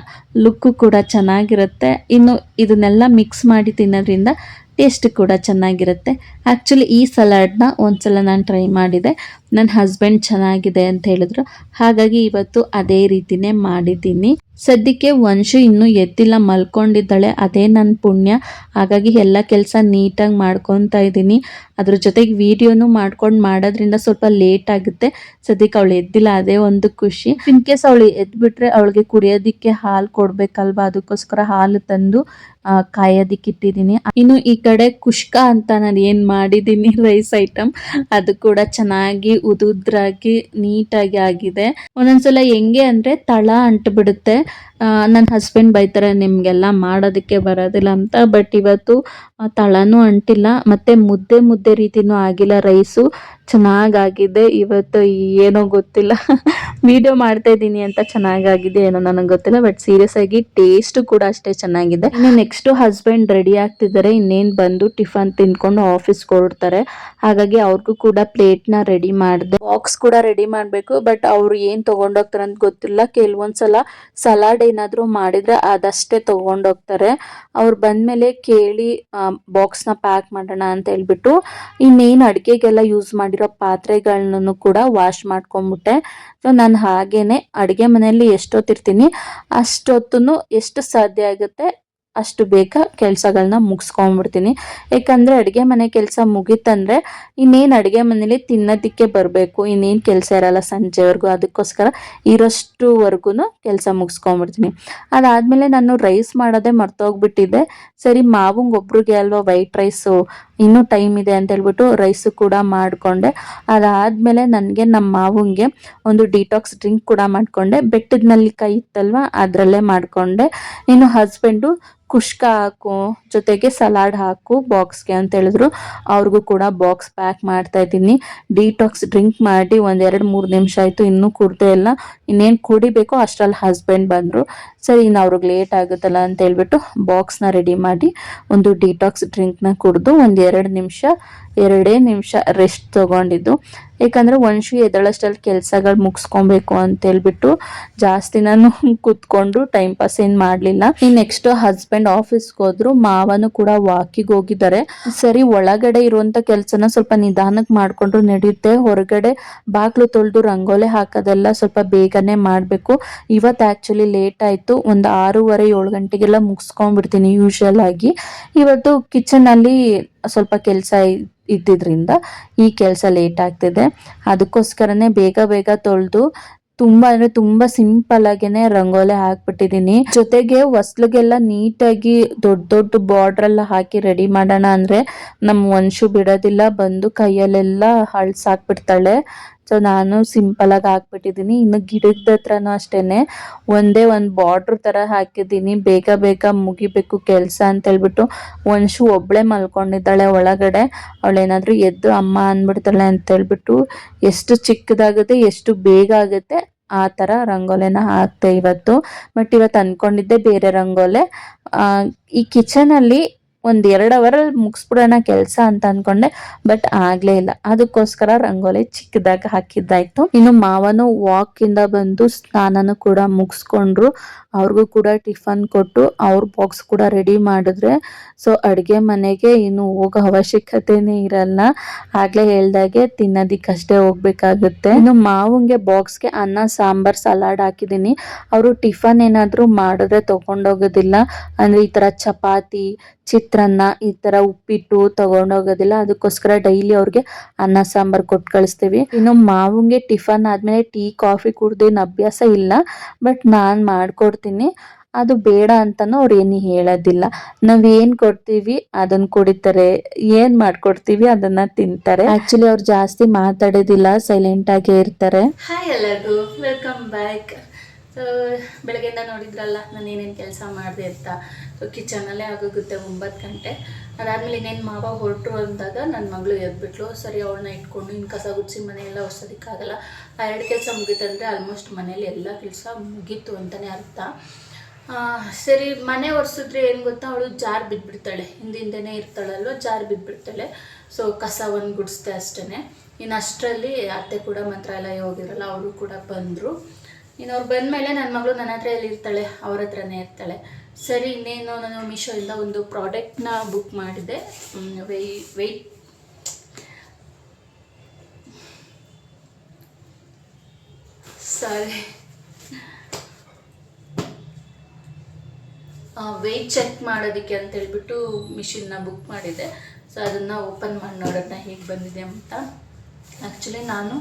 Speaker 1: ಲುಕ್ಕು ಕೂಡ ಚೆನ್ನಾಗಿರುತ್ತೆ. ಇನ್ನು ಇದನ್ನೆಲ್ಲ ಮಿಕ್ಸ್ ಮಾಡಿ ತಿನ್ನೋದ್ರಿಂದ ಟೇಸ್ಟ್ ಕೂಡ ಚೆನ್ನಾಗಿರುತ್ತೆ. ಆ್ಯಕ್ಚುಲಿ ಈ ಸಲಾಡ್ನ ಒಂದ್ಸಲ ನಾನು ಟ್ರೈ ಮಾಡಿದೆ. ನನ್ನ ಹಸ್ಬೆಂಡ್ ಚೆನ್ನಾಗಿದೆ ಅಂತ ಹೇಳಿದ್ರು. ಹಾಗಾಗಿ ಇವತ್ತು ಅದೇ ರೀತಿನೇ ಮಾಡಿದ್ದೀನಿ. ಸದ್ಯಕ್ಕೆ ವಂಶು ಇನ್ನೂ ಎತ್ತಿಲ್ಲ ಮಲ್ಕೊಂಡಿದ್ದಾಳೆ. ಅದೇ ನನ್ನ ಪುಣ್ಯ. ಹಾಗಾಗಿ ಎಲ್ಲ ಕೆಲಸ ನೀಟಾಗಿ ಮಾಡ್ಕೊತಾ ಇದ್ದೀನಿ ಅದ್ರ ಜೊತೆಗೆ ವಿಡಿಯೋನು ಮಾಡ್ಕೊಂಡು ಮಾಡೋದ್ರಿಂದ ಸ್ವಲ್ಪ ಲೇಟ್ ಆಗುತ್ತೆ. ಸದ್ಯಕ್ಕೆ ಅವಳು ಎದ್ದಿಲ್ಲ, ಅದೇ ಒಂದು ಖುಷಿ. ಇನ್ ಕೇಸ್ ಅವಳು ಎದ್ಬಿಟ್ರೆ ಅವಳಿಗೆ ಕುಡಿಯೋದಿಕ್ಕೆ ಹಾಲು ಕೊಡ್ಬೇಕಲ್ವಾ? ಅದಕ್ಕೋಸ್ಕರ ಹಾಲು ತಂದು ಕಾಯೋದಿಕ್ಕೆ ಇಟ್ಟಿದ್ದೀನಿ. ಇನ್ನು ಈ ಕಡೆ ಕುಷ್ಕ ಅಂತ ನಾನು ಏನು ಮಾಡಿದ್ದೀನಿ ರೈಸ್ ಐಟಮ್ ಅದು ಕೂಡ ಚೆನ್ನಾಗಿ ಉದುದ್ರಾಗಿ ನೀಟಾಗಿ ಆಗಿದೆ. ಒಂದೊಂದ್ಸಲ ಹೆಂಗೆ ಅಂದರೆ ತಳ ಅಂಟ್ಬಿಡುತ್ತೆ. ನನ್ನ ಹಸ್ಬೆಂಡ್ ಬೈತಾರೆ, ನಿಮಗೆಲ್ಲ ಮಾಡೋದಕ್ಕೆ ಬರೋದಿಲ್ಲ ಅಂತ ಬಟ್ ಇವತ್ತು ತಳನೂ ಅಂಟಿಲ್ಲ, ಮತ್ತು ಮುದ್ದೆ ಮುದ್ದೆ ರೀತಿನೂ ಆಗಿಲ್ಲ ರೈಸು ಚೆನ್ನಾಗಾಗಿದೆ, ಇವತ್ತು ಏನೋ ಗೊತ್ತಿಲ್ಲ. (laughs) ವಿಡಿಯೋ ಮಾಡ್ತಾ ಇದ್ದೀನಿ ಅಂತ ಚೆನ್ನಾಗಾಗಿದೆ, ಏನೋ ನನಗೆ ಗೊತ್ತಿಲ್ಲ ಬಟ್ ಸೀರಿಯಸ್ ಆಗಿ ಟೇಸ್ಟು ಕೂಡ ಅಷ್ಟೇ ಚೆನ್ನಾಗಿದೆ. ಇನ್ನು ನೆಕ್ಸ್ಟು ಹಸ್ಬೆಂಡ್ ರೆಡಿ ಆಗ್ತಿದ್ದಾರೆ, ಇನ್ನೇನು ಬಂದು ಟಿಫನ್ ತಿನ್ಕೊಂಡು ಆಫೀಸ್ ಕೊಡ್ತಾರೆ. ಹಾಗಾಗಿ ಅವ್ರಿಗೂ ಕೂಡ ಪ್ಲೇಟ್ನ ರೆಡಿ ಮಾಡಿದೆ. ಬಾಕ್ಸ್ ಕೂಡ ರೆಡಿ ಮಾಡಬೇಕು ಬಟ್ ಅವ್ರು ಏನು ತೊಗೊಂಡೋಗ್ತಾರೆ ಅಂತ ಗೊತ್ತಿಲ್ಲ. ಕೆಲವೊಂದ್ಸಲ ಸಲಾಡ್ ಏನಾದರೂ ಮಾಡಿದರೆ ಅದಷ್ಟೇ ತೊಗೊಂಡೋಗ್ತಾರೆ. ಅವ್ರು ಬಂದಮೇಲೆ ಕೇಳಿ ಬಾಕ್ಸ್ನ ಪ್ಯಾಕ್ ಮಾಡೋಣ ಅಂತ ಹೇಳ್ಬಿಟ್ಟು, ಇನ್ನೇನು ಅಡುಗೆಗೆಲ್ಲ ಯೂಸ್ ಮಾಡಿರೋ ಪಾತ್ರೆಗಳನ್ನೂ ಕೂಡ ವಾಶ್ ಮಾಡ್ಕೊಂಬಿಟ್ಟೆ. ಸೊ ನಾನು ಹಾಗೇನೆ ಅಡುಗೆ ಮನೆಯಲ್ಲಿ ಎಷ್ಟೊತ್ತಿರ್ತೀನಿ ಅಷ್ಟೊತ್ತು ಎಷ್ಟು ಸಾಧ್ಯ ಆಗುತ್ತೆ? ಅಷ್ಟು ಬೇಗ ಕೆಲಸಗಳನ್ನ ಮುಗಿಸ್ಕೊಂಡ್ಬಿಡ್ತೀನಿ. ಯಾಕಂದರೆ ಅಡುಗೆ ಮನೆ ಕೆಲಸ ಮುಗೀತಂದರೆ ಇನ್ನೇನು ಅಡುಗೆ ಮನೇಲಿ ತಿನ್ನೋದಕ್ಕೆ ಬರಬೇಕು, ಇನ್ನೇನು ಕೆಲಸ ಇರಲ್ಲ ಸಂಜೆವರೆಗೂ. ಅದಕ್ಕೋಸ್ಕರ ಇರೋಷ್ಟುವರೆಗೂ ಕೆಲಸ ಮುಗಿಸ್ಕೊಂಡ್ಬಿಡ್ತೀನಿ. ಅದಾದಮೇಲೆ ನಾನು ರೈಸ್ ಮಾಡೋದೇ ಮರ್ತೋಗ್ಬಿಟ್ಟಿದ್ದೆ ಸರಿ ಮಾವಂಗೆ ಒಬ್ರಿಗೆ ಅಲ್ವಾ ವೈಟ್ ರೈಸು? ಇನ್ನೂ ಟೈಮ್ ಇದೆ ಅಂತ ಹೇಳ್ಬಿಟ್ಟು ರೈಸು ಕೂಡ ಮಾಡಿಕೊಂಡೆ. ಅದಾದಮೇಲೆ ನನಗೆ ನಮ್ಮ ಮಾವಂಗೆ ಒಂದು ಡಿಟಾಕ್ಸ್ ಡ್ರಿಂಕ್ ಕೂಡ ಮಾಡಿಕೊಂಡೆ. ಬೆಟ್ಟದ ನಲ್ಲಿಕಾಯಿ ಇತ್ತಲ್ವ, ಅದರಲ್ಲೇ ಮಾಡಿಕೊಂಡೆ. ಇನ್ನು ಹಸ್ಬೆಂಡು ಕುಷ್ಕ ಹಾಕು, ಜೊತೆಗೆ ಸಲಾಡ್ ಹಾಕು ಬಾಕ್ಸ್ಗೆ ಅಂತ ಹೇಳಿದ್ರು. ಅವ್ರಿಗೂ ಕೂಡ ಬಾಕ್ಸ್ ಪ್ಯಾಕ್ ಮಾಡ್ತಾ ಇದ್ದೀನಿ. ಡಿಟಾಕ್ಸ್ ಡ್ರಿಂಕ್ ಮಾಡಿ ಒಂದೆರಡು ಮೂರು ನಿಮಿಷ ಆಯಿತು, ಇನ್ನೂ ಕುಡ್ದೇ ಇಲ್ಲ. ಇನ್ನೇನು ಕುಡಿಬೇಕು ಅಷ್ಟರಲ್ಲಿ ಹಸ್ಬೆಂಡ್ ಬಂದರು. ಸರಿ, ಇನ್ನು ಅವ್ರಿಗೆ ಲೇಟ್ ಆಗುತ್ತಲ್ಲ ಅಂತ ಹೇಳ್ಬಿಟ್ಟು ಬಾಕ್ಸ್ನ ರೆಡಿ ಮಾಡಿ ಒಂದು ಡಿಟಾಕ್ಸ್ ಡ್ರಿಂಕ್ನ ಕುಡಿದು ಒಂದು ಎರಡು ನಿಮಿಷ ಎರಡೇ ನಿಮಿಷ ರೆಸ್ಟ್ ತಗೊಂಡಿದ್ದು. ಯಾಕಂದರೆ ವಂಶು ಎದಳಷ್ಟಲ್ಲಿ ಕೆಲಸಗಳು ಮುಗಿಸ್ಕೊಬೇಕು ಅಂತ ಹೇಳ್ಬಿಟ್ಟು ಜಾಸ್ತಿ ನಾನು (laughs) ಕೂತ್ಕೊಂಡು ಟೈಮ್ ಪಾಸ್ ಏನು ಮಾಡಲಿಲ್ಲ. ಈ ನೆಕ್ಸ್ಟ್ ಹಸ್ಬೆಂಡ್ ಆಫೀಸ್ಗೆ ಹೋದ್ರು, ಮಾವನು ಕೂಡ ವಾಕಿಗೆ ಹೋಗಿದ್ದಾರೆ. ಸರಿ, ಒಳಗಡೆ ಇರುವಂತ ಕೆಲಸನ ಸ್ವಲ್ಪ ನಿಧಾನಕ್ಕೆ ಮಾಡ್ಕೊಂಡ್ರು ನಡೆಯುತ್ತೆ ಹೊರಗಡೆ ಬಾಗ್ಲು ತೊಳೆದು ರಂಗೋಲೆ ಹಾಕೋದೆಲ್ಲ ಸ್ವಲ್ಪ ಬೇಗನೆ ಮಾಡಬೇಕು. ಇವತ್ತು ಆ್ಯಕ್ಚುಲಿ ಲೇಟ್ ಆಯಿತು. ಒಂದು ಆರೂವರೆ, ಏಳು ಗಂಟೆಗೆಲ್ಲ ಮುಗಿಸ್ಕೊಂಡ್ಬಿಡ್ತೀನಿ ಯೂಶಲ್ ಆಗಿ. ಇವತ್ತು ಕಿಚನಲ್ಲಿ ಸ್ವಲ್ಪ ಕೆಲಸ ಇದ್ದಿದ್ರಿಂದ ಈ ಕೆಲಸ ಲೇಟ್ ಆಗ್ತಿದೆ. ಅದಕ್ಕೋಸ್ಕರನೇ ಬೇಗ ಬೇಗ ತೊಳೆದು ತುಂಬಾ ಅಂದ್ರೆ ತುಂಬಾ ಸಿಂಪಲ್ ಆಗೇನೆ ರಂಗೋಲೆ ಹಾಕ್ಬಿಟ್ಟಿದೀನಿ. ಜೊತೆಗೆ ಹೊಸ್ಲಿಗೆಲ್ಲ ನೀಟಾಗಿ ದೊಡ್ಡ ದೊಡ್ಡ ಬಾರ್ಡರ್ ಎಲ್ಲ ಹಾಕಿ ರೆಡಿ ಮಾಡೋಣ ಅಂದ್ರೆ ನಮ್ಮ ಒಂಚು ಬಿಡೋದಿಲ್ಲ, ಬಂದು ಕೈಯಲ್ಲೆಲ್ಲ ಹಳ್ಸಾಕ್ಬಿಡ್ತಾಳೆ ಸೊ ನಾನು ಸಿಂಪಲ್ ಆಗಿ ಹಾಕ್ಬಿಟ್ಟಿದೀನಿ. ಇನ್ನು ಗಿಡದ ಹತ್ರನೂ ಅಷ್ಟೇನೆ. ಒಂದೇ ಒಂದು ಬಾರ್ಡ್ರ್ ತರ ಹಾಕಿದ್ದೀನಿ ಬೇಗ ಬೇಗ ಮುಗಿಬೇಕು ಕೆಲಸ ಅಂತ ಹೇಳ್ಬಿಟ್ಟು ಶೂ ಒಬ್ಳೆ ಮಲ್ಕೊಂಡಿದ್ದಾಳೆ ಒಳಗಡೆ. ಅವಳೇನಾದ್ರೂ ಎದ್ದು ಅಮ್ಮ ಅಂದ್ಬಿಡ್ತಾಳೆ ಅಂತ ಹೇಳ್ಬಿಟ್ಟು ಎಷ್ಟು ಚಿಕ್ಕದಾಗುತ್ತೆ, ಎಷ್ಟು ಬೇಗ ಆಗುತ್ತೆ ಆ ಥರ ರಂಗೋಲೆನ ಹಾಕ್ತೆ ಇವತ್ತು. ಬಟ್ ಇವತ್ತು ಅನ್ಕೊಂಡಿದ್ದೆ ಬೇರೆ ರಂಗೋಲೆ. ಈ ಕಿಚನಲ್ಲಿ ಒಂದ್ ಎರಡು ಅವರಲ್ಲಿ ಮುಗಿಸ್ಬಿಡೋಣ ಕೆಲಸ ಅಂತ ಅನ್ಕೊಂಡೆ ಬಟ್ ಆಗ್ಲೇ ಇಲ್ಲ. ಅದಕ್ಕೋಸ್ಕರ ರಂಗೋಲಿ ಚಿಕ್ಕದಾಗಿ ಹಾಕಿದ್ದಾಯ್ತು. ಇನ್ನು ಮಾವನು ವಾಕ್ ಬಂದು ಸ್ನಾನನು ಕೂಡ ಮುಗಿಸ್ಕೊಂಡ್ರು. ಅವ್ರಿಗೂ ಕೂಡ ಟಿಫನ್ ಕೊಟ್ಟು ಅವ್ರ ಬಾಕ್ಸ್ ಕೂಡ ರೆಡಿ ಮಾಡಿದ್ರೆ. ಸೊ ಅಡುಗೆ ಮನೆಗೆ ಇನ್ನು ಹೋಗೋ ಅವಶ್ಯಕತೆನೇ ಇರಲ್ಲ. ಆಗ್ಲೇ ಹೇಳ್ದಾಗೆ ತಿನ್ನೋದಿಕ್ಕಷ್ಟೇ ಹೋಗ್ಬೇಕಾಗುತ್ತೆ. ಇನ್ನು ಮಾವಂಗೆ ಬಾಕ್ಸ್ಗೆ ಅನ್ನ, ಸಾಂಬಾರ್ ಸಲಾಡ್ ಹಾಕಿದ್ದೀನಿ. ಅವರು ಟಿಫನ್ ಏನಾದರೂ ಮಾಡಿದ್ರೆ ತಗೊಂಡೋಗೋದಿಲ್ಲ. ಅಂದ್ರೆ ಈ ತರ ಚಪಾತಿ ಚಿತ್ರಾನ್ನ ಈ ತರ ಉಪ್ಪಿಟ್ಟು ತಗೊಂಡೋಗೋದಿಲ್ಲ ಅದಕ್ಕೋಸ್ಕರ ಡೈಲಿ ಅವ್ರಿಗೆ ಅನ್ನ, ಸಾಂಬಾರ್ ಕೊಟ್ಟು ಕಳಿಸ್ತೀವಿ. ಇನ್ನು ಮಾವಂಗೆ ಟಿಫನ್ ಆದ್ಮೇಲೆ ಟೀ ಕಾಫಿ ಕುಡ್ದೇನು ಅಭ್ಯಾಸ ಇಲ್ಲ. ಬಟ್ ನಾನ್ ಮಾಡ್ಕೊಡ್ತೀನಿ. ಅದು ಬೇಡ ಅಂತಾನು ಅವ್ರು ಏನು ಹೇಳೋದಿಲ್ಲ. ನಾವ್ ಏನ್ ಕೊಡ್ತೀವಿ ಅದನ್ನ ಕುಡಿತಾರೆ. ಏನ್ ಮಾಡ್ಕೊಡ್ತೀವಿ ಅದನ್ನ ತಿಂತಾರೆ. ಆಕ್ಚುಲಿ ಅವ್ರು ಜಾಸ್ತಿ ಮಾತಾಡೋದಿಲ್ಲ ಸೈಲೆಂಟ್ ಆಗೇ ಇರ್ತಾರೆ.
Speaker 2: ಹಾಯ್ ಬೆಳಗ್ಗೆಯಿಂದ ನೋಡಿದ್ರಲ್ಲ ನಾನು ಏನೇನು ಕೆಲಸ ಮಾಡಿದೆ ಅಂತ. ಸೊ ಕಿಚನಲ್ಲೇ ಆಗೋಗುತ್ತೆ ಒಂಬತ್ತು ಗಂಟೆ. ಅದಾದಮೇಲೆ ಇನ್ನೇನು ಮಾವ ಹೊರಟು ಅಂದಾಗ ನನ್ನ ಮಗಳು ಎದ್ಬಿಟ್ಲು. ಸರಿ, ಅವಳನ್ನ ಇಟ್ಕೊಂಡು ಇನ್ನು ಕಸ ಗುಡಿಸಿ ಮನೆಯೆಲ್ಲ ಒರ್ಸೋದಕ್ಕಾಗಲ್ಲ. ಆ ಎರಡು ಕೆಲಸ ಮುಗೀತಂದರೆ ಆಲ್ಮೋಸ್ಟ್ ಮನೇಲಿ ಎಲ್ಲ ಕೆಲಸ ಮುಗೀತು ಅಂತಲೇ ಅರ್ಥ. ಸರಿ, ಮನೆ ಒರೆಸಿದ್ರೆ ಏನು ಗೊತ್ತಾ? ಅವಳು ಜಾರ್ ಬಿದ್ದುಬಿಡ್ತಾಳೆ ಹಿಂದಿಂದನೇ ಇರ್ತಾಳಲ್ವ? ಜಾರ್ ಬಿದ್ದುಬಿಡ್ತಾಳೆ ಸೊ ಕಸ ಒಂದು ಗುಡಿಸ್ದೆ ಅಷ್ಟೇ ಇನ್ನು ಅಷ್ಟರಲ್ಲಿ ಅತ್ತೆ ಕೂಡ ಮಂತ್ರಾಲಯ ಹೋಗಿರಲ್ಲ, ಅವರು ಕೂಡ ಬಂದರು. ಇನ್ನು ಅವ್ರು ಬಂದಮೇಲೆ ನನ್ನ ಮಗಳು ನನ್ನ ಹತ್ರ ಎಲ್ಲಿ ಇರ್ತಾಳೆ ಅವ್ರ ಹತ್ರನೇ ಇರ್ತಾಳೆ. ಸರಿ, ಇನ್ನೇನು ನಾನು ಮೀಶೋಯಿಂದ ಒಂದು ಪ್ರಾಡಕ್ಟ್ನ ಬುಕ್ ಮಾಡಿದೆ. Why weight sorry. Weight check ಮಾಡೋದಕ್ಕೆ ಅಂತ ಹೇಳ್ಬಿಟ್ಟು ಮಿಷಿನ್ನ ಬುಕ್ ಮಾಡಿದೆ. ಸೊ, ಅದನ್ನು ಓಪನ್ ಮಾಡಿ ನೋಡೋಣ ಹೇಗೆ ಬಂದಿದೆ ಅಂತ. ಆ್ಯಕ್ಚುಲಿ ನಾನು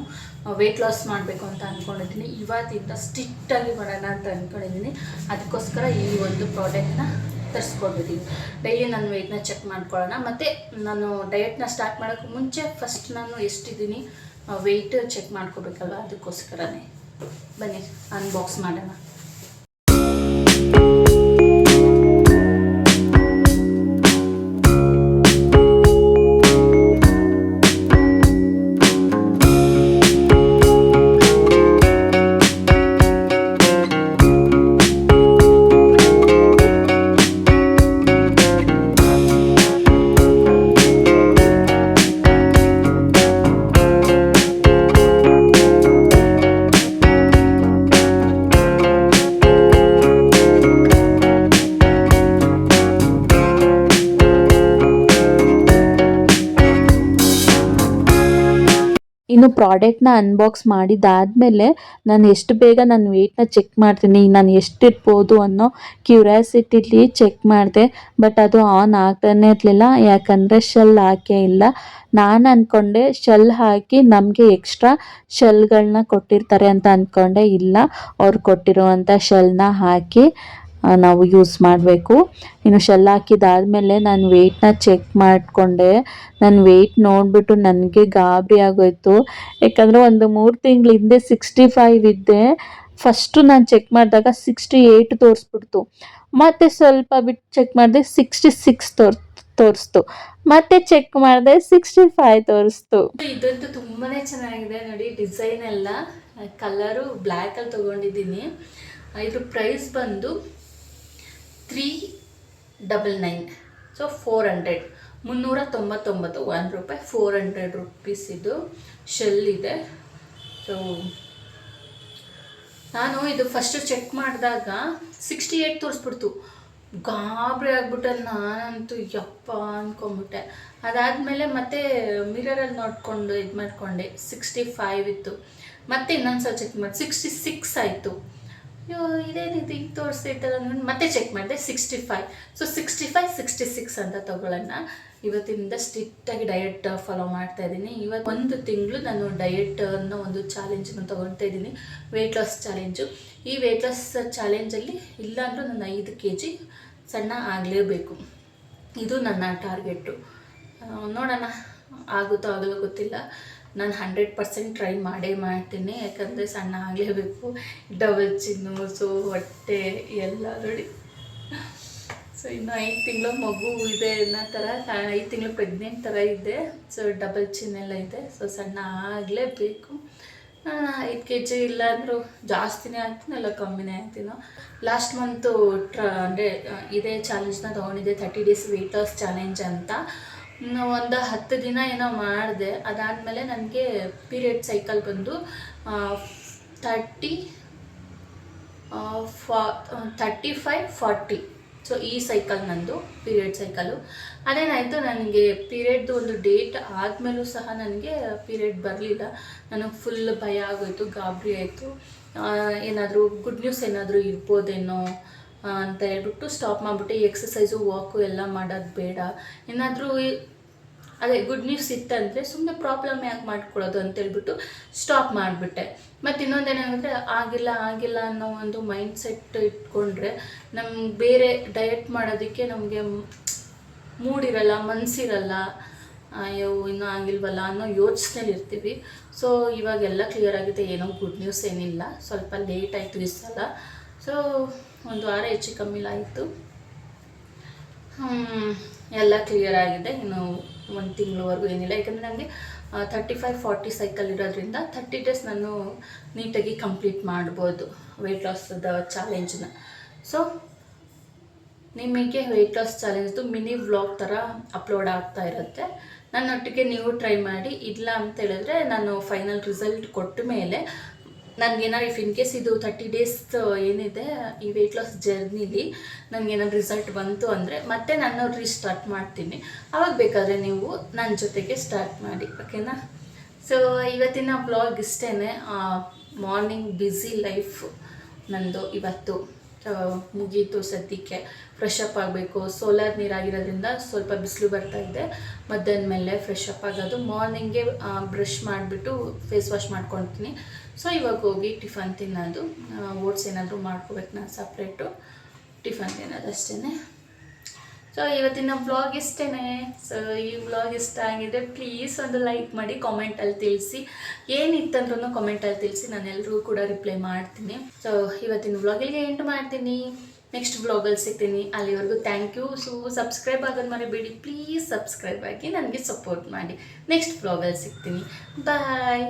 Speaker 2: ವೆಯ್ಟ್ ಲಾಸ್ ಮಾಡಬೇಕು ಅಂತ ಅಂದ್ಕೊಂಡಿದ್ದೀನಿ ಇವತ್ತಿಂದ ಸ್ಟಿಟ್ಟಾಗಿ ಮಾಡೋಣ ಅಂತ ಅಂದ್ಕೊಂಡಿದ್ದೀನಿ ಅದಕ್ಕೋಸ್ಕರ ಈ ಒಂದು ಪ್ರಾಡಕ್ಟ್ನ ತರಿಸ್ಕೊಂಡಿದ್ದೀನಿ ಡೈಲಿ ನಾನು ವೆಯ್ಟ್ನ ಚೆಕ್ ಮಾಡ್ಕೊಳ್ಳೋಣ. ಮತ್ತು ನಾನು ಡಯಟ್ನ ಸ್ಟಾರ್ಟ್ ಮಾಡೋಕ್ಕೆ ಮುಂಚೆ ಫಸ್ಟ್ ನಾನು ಎಷ್ಟಿದ್ದೀನಿ ವೆಯ್ಟ್ ಚೆಕ್ ಮಾಡ್ಕೋಬೇಕಲ್ವ? ಅದಕ್ಕೋಸ್ಕರನೇ. ಬನ್ನಿ ಅನ್ಬಾಕ್ಸ್ ಮಾಡೋಣ.
Speaker 1: ಇನ್ನು ಪ್ರಾಡಕ್ಟ್ನ ಅನ್ಬಾಕ್ಸ್ ಮಾಡಿದಾದ್ಮೇಲೆ ನಾನು ಎಷ್ಟು ಬೇಗ ನಾನು ವೆಯ್ಟ್ನ ಚೆಕ್ ಮಾಡ್ತೀನಿ, ನಾನು ಎಷ್ಟಿರ್ಬೋದು ಅನ್ನೋ ಕ್ಯೂರಿಯಾಸಿಟಿಲಿ ಚೆಕ್ ಮಾಡಿದೆ. ಬಟ್ ಅದು ಆನ್ ಆಗ್ತಾನೆ ಇರಲಿಲ್ಲ. ಯಾಕಂದರೆ ಶೆಲ್ ಹಾಕೇ ಇಲ್ಲ. ನಾನು ಅಂದ್ಕೊಂಡೆ ಶೆಲ್ ಹಾಕಿ ನಮಗೆ ಎಕ್ಸ್ಟ್ರಾ ಶೆಲ್ಗಳನ್ನ ಕೊಟ್ಟಿರ್ತಾರೆ ಅಂತ ಅಂದ್ಕೊಂಡೆ ಇಲ್ಲ. ಅವ್ರು ಕೊಟ್ಟಿರುವಂಥ ಶೆಲ್ನ ಹಾಕಿ. ನಾವು ಯೂಸ್ ಮಾಡಬೇಕು. ಇನ್ನು ಶೆಲ್ ಹಾಕಿದಾದಮೇಲೆ ನಾನು ವೆಯ್ಟ್ನ ಚೆಕ್ ಮಾಡಿಕೊಂಡೆ. ನನ್ನ ವೆಯ್ಟ್ ನೋಡಿಬಿಟ್ಟು ನನಗೆ ಗಾಬರಿ ಆಗೋಯ್ತು. ಯಾಕಂದರೆ ಒಂದು ಮೂರು ತಿಂಗಳ ಹಿಂದೆ ಸಿಕ್ಸ್ಟಿ ಫೈವ್ ಇದ್ದೆ. ಫಸ್ಟು ನಾನು ಚೆಕ್ ಮಾಡಿದಾಗ ಸಿಕ್ಸ್ಟಿ ಏಯ್ಟ್ ತೋರಿಸ್ಬಿಡ್ತು. ಮತ್ತೆ ಸ್ವಲ್ಪ ಬಿಟ್ಟು ಚೆಕ್ ಮಾಡಿದೆ ಸಿಕ್ಸ್ಟಿ ಸಿಕ್ಸ್ ತೋರ್, ತೋರಿಸ್ತು. ಮತ್ತೆ ಚೆಕ್ ಮಾಡಿದೆ ಸಿಕ್ಸ್ಟಿ ಫೈವ್ ತೋರಿಸ್ತು.
Speaker 2: ಇದಂತೂ ತುಂಬಾನೇ ಚೆನ್ನಾಗಿದೆ ನೋಡಿ ಡಿಸೈನ್ ಎಲ್ಲ ಕಲರು ಬ್ಲ್ಯಾಕಲ್ಲಿ ತೊಗೊಂಡಿದ್ದೀನಿ. ಇದ್ರ ಪ್ರೈಸ್ ಬಂದು three double nine so four hundred ಮುನ್ನೂರ ತೊಂಬತ್ತೊಂಬತ್ತು ಒನ್ ರೂಪಾಯಿ ಫೋರ್ ಹಂಡ್ರೆಡ್ ರುಪೀಸ್ ಇದು. ಶೆಲ್ ಇದೆ. ಸೊ ನಾನು ಇದು ಫಸ್ಟು ಚೆಕ್ ಮಾಡಿದಾಗ ಸಿಕ್ಸ್ಟಿ ಏಯ್ಟ್ ತೋರಿಸ್ಬಿಡ್ತು. ಗಾಬರಿ ಆಗ್ಬಿಟ್ಟೆ ನಾನಂತೂ ಯಪ್ಪ ಅಂದ್ಕೊಂಬಿಟ್ಟೆ ಅದಾದಮೇಲೆ ಮತ್ತೆ ಮಿರರಲ್ಲಿ ನೋಡಿಕೊಂಡು ಇದು ಮಾಡಿಕೊಂಡೆ ಸಿಕ್ಸ್ಟಿ ಫೈವ್ ಇತ್ತು. ಮತ್ತೆ ಇನ್ನೊಂದು ಸಲ ಚೆಕ್ ಮಾಡಿ ಸಿಕ್ಸ್ಟಿ ಸಿಕ್ಸ್ ಆಯಿತು. ಇದೇನಿದು ಈಗ ತೋರಿಸ್ತೈತಲ್ಲ ಅಂದ್ಬಿಟ್ಟು ಮತ್ತೆ ಚೆಕ್ ಮಾಡಿದೆ sixty five so sixty five sixty six ಅಂತ ತಗೊಳ್ಳೋಣ. ಇವತ್ತಿನಿಂದ ಸ್ಟ್ರಿಕ್ಟಾಗಿ ಡಯಟ್ ಫಾಲೋ ಮಾಡ್ತಾ ಇದ್ದೀನಿ. ಇವತ್ತು ಒಂದು ತಿಂಗಳು ನಾನು ಡಯಟ್ ಅನ್ನೋ ಒಂದು ಚಾಲೆಂಜನ್ನು ತೊಗೊಳ್ತಾ ಇದ್ದೀನಿ. ವೆಯ್ಟ್ ಲಾಸ್ ಚಾಲೆಂಜು ಈ ವೆಯ್ಟ್ ಲಾಸ್ ಚಾಲೆಂಜಲ್ಲಿ ಇಲ್ಲಾಂದ್ರೂ ನಾನು ಐದು ಕೆ ಜಿ ಸಣ್ಣ ಆಗಲೇಬೇಕು. ಇದು ನನ್ನ ಟಾರ್ಗೆಟು ನೋಡೋಣ, ಆಗುತ್ತೋ ಆಗಲೋ ಗೊತ್ತಿಲ್ಲ. ನಾನು ಹಂಡ್ರೆಡ್ ಪರ್ಸೆಂಟ್ ಟ್ರೈ ಮಾಡೇ ಮಾಡ್ತೀನಿ, ಯಾಕಂದರೆ ಸಣ್ಣ ಆಗಲೇಬೇಕು. ಡಬಲ್ ಚಿನ್ನು ಸೊ ಹೊಟ್ಟೆ ಎಲ್ಲ ನೋಡಿ. ಸೊ ಇನ್ನು ಐದು ತಿಂಗಳು ಮಗು ಇದೆ ಅನ್ನೋ ಥರ ಐದು ತಿಂಗಳು ಪ್ರೆಗ್ನೆಂಟ್ ಥರ ಇದೆ. ಸೊ ಡಬಲ್ ಚಿನ್ನೆಲ್ಲ ಇದೆ. ಸೊ ಸಣ್ಣ ಆಗಲೇಬೇಕು. ಐದು ಕೆ ಜಿ ಇಲ್ಲಾಂದರೂ ಜಾಸ್ತಿನೇ ಆಗ್ತೀನಿ ಅಲ್ಲ ಕಮ್ಮಿನೇ ಆಗ್ತೀನೋ ಲಾಸ್ಟ್ ಮಂತು ಟ್ರ, ಅಂದರೆ ಇದೇ ಚಾಲೆಂಜ್ನ ತೊಗೊಂಡಿದ್ದೆ thirty days weight loss challenge ಅಂತ. ಒಂದು ಹತ್ತು ದಿನ ಏನೋ ಮಾಡಿದೆ. ಅದಾದಮೇಲೆ ನನಗೆ ಪೀರಿಯಡ್ ಸೈಕಲ್ ಬಂದು ತರ್ಟಿ ಫಾ ತರ್ಟಿ ಫೈವ್ ಫಾರ್ಟಿ ಸೊ ಈ ಸೈಕಲ್ ನಂದು ಪೀರಿಯಡ್ ಸೈಕಲು ಅದೇನಾಯಿತು, ನನಗೆ ಪೀರಿಯಡ್ದು ಒಂದು ಡೇಟ್ ಆದಮೇಲೂ ಸಹ ನನಗೆ ಪೀರಿಯಡ್ ಬರಲಿಲ್ಲ. ನನಗೆ ಫುಲ್ ಭಯ ಆಗೋಯ್ತು, ಗಾಬರಿ ಆಯಿತು. ಏನಾದರೂ ಗುಡ್ ನ್ಯೂಸ್ ಏನಾದರೂ ಇರ್ಬೋದೇನೋ? ಅಂತ ಹೇಳ್ಬಿಟ್ಟು ಸ್ಟಾಪ್ ಮಾಡಿಬಿಟ್ಟು ಎಕ್ಸಸೈಸು ವಾಕು ಎಲ್ಲ ಮಾಡೋದು ಬೇಡ. ಏನಾದರೂ ಅದೇ ಗುಡ್ ನ್ಯೂಸ್ ಇತ್ತಂದರೆ ಸುಮ್ಮನೆ ಪ್ರಾಬ್ಲಮ್ ಯಾಕೆ ಮಾಡ್ಕೊಳ್ಳೋದು ಅಂತೇಳ್ಬಿಟ್ಟು ಸ್ಟಾಪ್ ಮಾಡಿಬಿಟ್ಟೆ. ಮತ್ತು ಇನ್ನೊಂದೇನಾಗಂದರೆ ಆಗಿಲ್ಲ ಆಗಿಲ್ಲ ಅನ್ನೋ ಒಂದು ಮೈಂಡ್ ಸೆಟ್ ಇಟ್ಕೊಂಡ್ರೆ ನಮ್ಗೆ ಬೇರೆ ಡಯಟ್ ಮಾಡೋದಕ್ಕೆ ನಮಗೆ ಮೂಡಿರಲ್ಲ ಮನಸ್ಸಿರಲ್ಲ ಅಯ್ಯೋ, ಇನ್ನೂ ಆಗಿಲ್ವಲ್ಲ ಅನ್ನೋ ಯೋಚನೆಲಿ ಇರ್ತೀವಿ. ಸೊ ಇವಾಗೆಲ್ಲ ಕ್ಲಿಯರ್ ಆಗಿದೆ. ಏನೋ ಗುಡ್ ನ್ಯೂಸ್ ಏನಿಲ್ಲ. ಸ್ವಲ್ಪ ಲೇಟ್ ಆಯಿತು ಈ ಸೊ ಒಂದು ವಾರ ಹೆಚ್ಚು ಕಮ್ಮಿ ಆಯಿತು. ಎಲ್ಲ ಕ್ಲಿಯರ್ ಆಗಿದೆ. ಇನ್ನು ಒಂದು ತಿಂಗಳವರೆಗೂ ಏನಿಲ್ಲ. ಯಾಕಂದರೆ ನನಗೆ ತರ್ಟಿ ಫೈವ್ ಫಾರ್ಟಿ ಸೈಕಲ್ ಇರೋದ್ರಿಂದ ತರ್ಟಿ ಡೇಸ್ ನಾನು ನೀಟಾಗಿ ಕಂಪ್ಲೀಟ್ ಮಾಡ್ಬೋದು ವೆಯ್ಟ್ ಲಾಸ್ದ ಚಾಲೆಂಜನ್ನ ಸೊ ನಿಮಗೆ ವೆಯ್ಟ್ ಲಾಸ್ ಚಾಲೆಂಜ್ದು ಮಿನಿ ವ್ಲಾಗ್ ಥರ ಅಪ್ಲೋಡ್ ಆಗ್ತಾ ಇರುತ್ತೆ. ನನ್ನೊಟ್ಟಿಗೆ ನೀವು ಟ್ರೈ ಮಾಡಿ, ಇಲ್ಲ ಅಂತ ಹೇಳಿದ್ರೆ ನಾನು ಫೈನಲ್ ರಿಸಲ್ಟ್ ಕೊಟ್ಟ ಮೇಲೆ ನನಗೇನಾದ್ರು ಇಫ್ ಇನ್ ಕೇಸ್ ಇದು ತರ್ಟಿ ಡೇಸ್ ಏನಿದೆ, ಈ ವೆಯ್ಟ್ ಲಾಸ್ ಜರ್ನಿಲಿ ನನಗೇನಾದ್ರು ರಿಸಲ್ಟ್ ಬಂತು ಅಂದರೆ ಮತ್ತೆ ನಾನು ರೀಸ್ಟಾರ್ಟ್ ಮಾಡ್ತೀನಿ. ಅವಾಗ ಬೇಕಾದರೆ ನೀವು ನನ್ನ ಜೊತೆಗೆ ಸ್ಟಾರ್ಟ್ ಮಾಡಿ ಓಕೆನಾ ಸೊ ಇವತ್ತಿನ ಬ್ಲಾಗ್ ಇಷ್ಟೇ ಮಾರ್ನಿಂಗ್ ಬ್ಯುಸಿ ಲೈಫ್ ನಂದು ಇವತ್ತು ಮುಗೀತು ಸದ್ಯಕ್ಕೆ. ಫ್ರೆಶ್ ಅಪ್ ಆಗಬೇಕು. ಸೋಲಾರ್ ನೀರಾಗಿರೋದ್ರಿಂದ ಸ್ವಲ್ಪ ಬಿಸಿಲು ಬರ್ತಾ ಇದೆ. ಮಧ್ಯಾಹ್ನ ಮೇಲೆ ಫ್ರೆಶ್ ಅಪ್ ಆಗೋದು. ಮಾರ್ನಿಂಗೇ ಬ್ರಷ್ ಮಾಡಿಬಿಟ್ಟು ಫೇಸ್ ವಾಶ್ ಮಾಡ್ಕೊಳ್ತೀನಿ. ಸೊ ಇವಾಗ ಹೋಗಿ ಟಿಫನ್ ತಿನ್ನೋದು. ಓಟ್ಸ್ ಏನಾದರೂ ಮಾಡ್ಕೋಬೇಕು ನಾನು ಸಪ್ರೇಟು ಟಿಫನ್ ತಿನ್ನೋದು ಅಷ್ಟೇ ಸೊ ಇವತ್ತಿನ ಬ್ಲಾಗ್ ಇಷ್ಟೇ ಸೊ ಈ ಬ್ಲಾಗ್ ಇಷ್ಟ ಆಗಿದೆ ಪ್ಲೀಸ್ ಒಂದು ಲೈಕ್ ಮಾಡಿ ಕಾಮೆಂಟಲ್ಲಿ ತಿಳಿಸಿ. ಏನಿತ್ತಂದ್ರೂ ಕಾಮೆಂಟಲ್ಲಿ ತಿಳಿಸಿ. ನಾನು ಎಲ್ಲರೂ ಕೂಡ ರಿಪ್ಲೈ ಮಾಡ್ತೀನಿ. ಸೊ ಇವತ್ತಿನ ಬ್ಲಾಗಿಗೆ ಎಂಟು ಮಾಡ್ತೀನಿ. ನೆಕ್ಸ್ಟ್ ಬ್ಲಾಗಲ್ಲಿ ಸಿಗ್ತೀನಿ. ಅಲ್ಲಿವರೆಗೂ ಥ್ಯಾಂಕ್ ಯು ಸೊ ಸಬ್ಸ್ಕ್ರೈಬ್ ಆಗೋದು ಮರಿಬೇಡಿ. ಪ್ಲೀಸ್ ಸಬ್ಸ್ಕ್ರೈಬ್ ಆಗಿ ನನಗೆ ಸಪೋರ್ಟ್ ಮಾಡಿ. ನೆಕ್ಸ್ಟ್ ಬ್ಲಾಗಲ್ಲಿ ಸಿಗ್ತೀನಿ. ಬಾಯ್